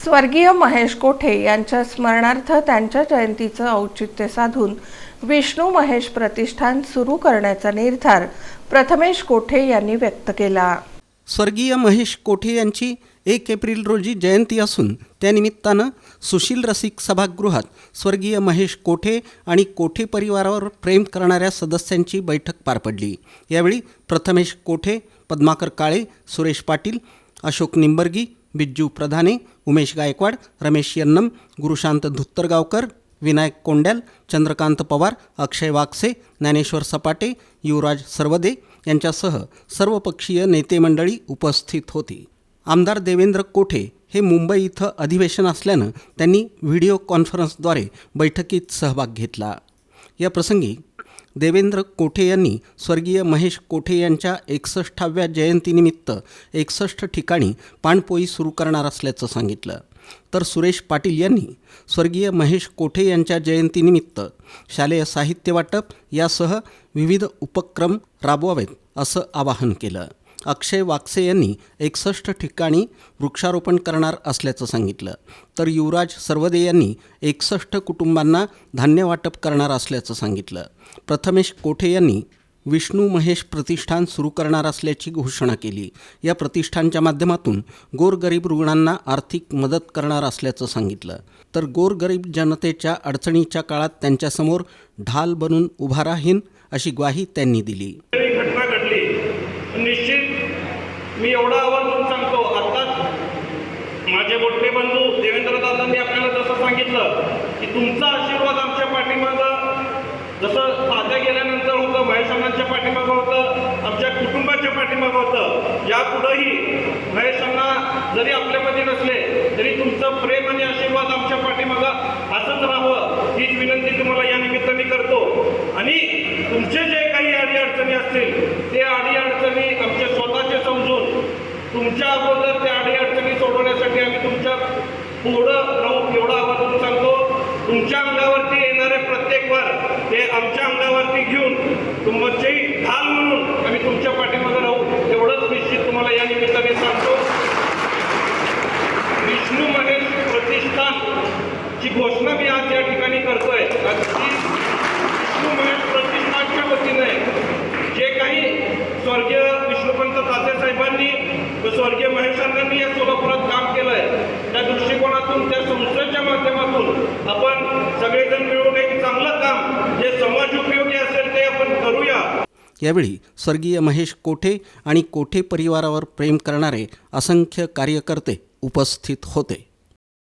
स्वर्गीय महेश कोठे यांच्या स्मरणार्थ त्यांच्या जयंतीचं औचित्य साधून विष्णू महेश प्रतिष्ठान सुरू करण्याचा निर्धार प्रथमेश कोठे यांनी व्यक्त केला. स्वर्गीय महेश कोठे यांची एक एप्रिल रोजी जयंती असून त्यानिमित्तानं सुशील रसिक सभागृहात स्वर्गीय महेश कोठे आणि कोठे परिवारावर प्रेम करणाऱ्या सदस्यांची बैठक पार पडली. यावेळी प्रथमेश कोठे पद्माकर काळे सुरेश पाटील अशोक निंबर्गी बिज्जू प्रधाने उमेश गायकवाड रमेश यन्नम गुरुशांत धुत्तरगावकर विनायक कोंड्याल चंद्रकांत पवार अक्षय वागसे ज्ञानेश्वर सपाटे युवराज सर्वदे यांच्यासह सर्वपक्षीय नेते मंडळी उपस्थित होती. आमदार देवेंद्र कोठे हे मुंबई इथं अधिवेशन असल्यानं त्यांनी व्हिडिओ कॉन्फरन्सद्वारे बैठकीत सहभाग घेतला. या प्रसंगी देवेंद्र कोठे यांनी स्वर्गीय महेश कोठे यांच्या एकसष्टाव्या जयंतीनिमित्त एकसष्ट ठिकाणी पाणपोई सुरू करणार असल्याचं सांगितलं. तर सुरेश पाटील यांनी स्वर्गीय महेश कोठे यांच्या जयंतीनिमित्त शालेय साहित्य वाटप यासह विविध उपक्रम राबवावेत असं आवाहन केलं. अक्षय वाक्से यांनी एकसष्ट ठिकाणी वृक्षारोपण करणार असल्याचं सांगितलं. तर युवराज सर्वदे यांनी एकसष्ट कुटुंबांना धान्य वाटप करणार असल्याचं सांगितलं. प्रथमेश कोठे यांनी विष्णू महेश प्रतिष्ठान सुरू करणार असल्याची घोषणा केली. या प्रतिष्ठानच्या माध्यमातून गोरगरीब रुग्णांना आर्थिक मदत करणार असल्याचं सांगितलं. तर गोरगरीब जनतेच्या अडचणीच्या काळात त्यांच्यासमोर ढाल बनून उभा राहीन अशी ग्वाही त्यांनी दिली ही घटना घडली निश्चित मी एवढा आवर्जून सांगतो आत्ताच माझे मोठे बंधू देवेंद्रदादांनी आपल्याला जसं सांगितलं की तुमचा आशीर्वाद आमच्या पाठीमागं जसं साध्या गेल्यानंतर होतं महेशांच्या पाठीमागं होतं आमच्या कुटुंबाच्या पाठीमागं होतं यापुढंही महेशांना जरी आपल्यामध्ये नसले तरी तुमचं प्रेम आणि आशीर्वाद आमच्या पाठीमागं असंच राहावं हीच विनंती तुम्हाला या निमित्ताने करतो. आणि तुमचे जे काही अडीअडचणी असतील ते अडीअडचणी आमच्या स्वतःचे समजून तुमच्या अगोदर त्या अडीअडचणी सोडवण्यासाठी आम्ही तुमच्या पुढं राहू एवढा आवाजून सांगतो. तुमच्या अंगावरती येणारे प्रत्येक वार ते आमच्या अंगावरती घेऊन तुमची ढाल म्हणून आम्ही तुमच्या पाठीमध्ये राहू एवढंच निश्चित तुम्हाला या निमित्ताने सांगतो. विष्णू महेश प्रतिष्ठान ची घोषणा मी आज या ठिकाणी करतोय अगदी विष्णू महेश प्रतिष्ठानच्या वतीने जे काही स्वर्गीय विष्णुपंत तात्यासाहेबांनी स्वर्गीय महेशांनी या सोलापुरात काम केलंय. त्या दृष्टिकोनातून त्या संस्थेच्या माध्यमातून आपण सगळेजण मिळून एक चांगलं काम जे समाज उपयोगी असेल ते आपण करूया. यावेळी स्वर्गीय महेश कोठे आणि कोठे परिवारावर प्रेम करणारे असंख्य कार्यकर्ते उपस्थित होते.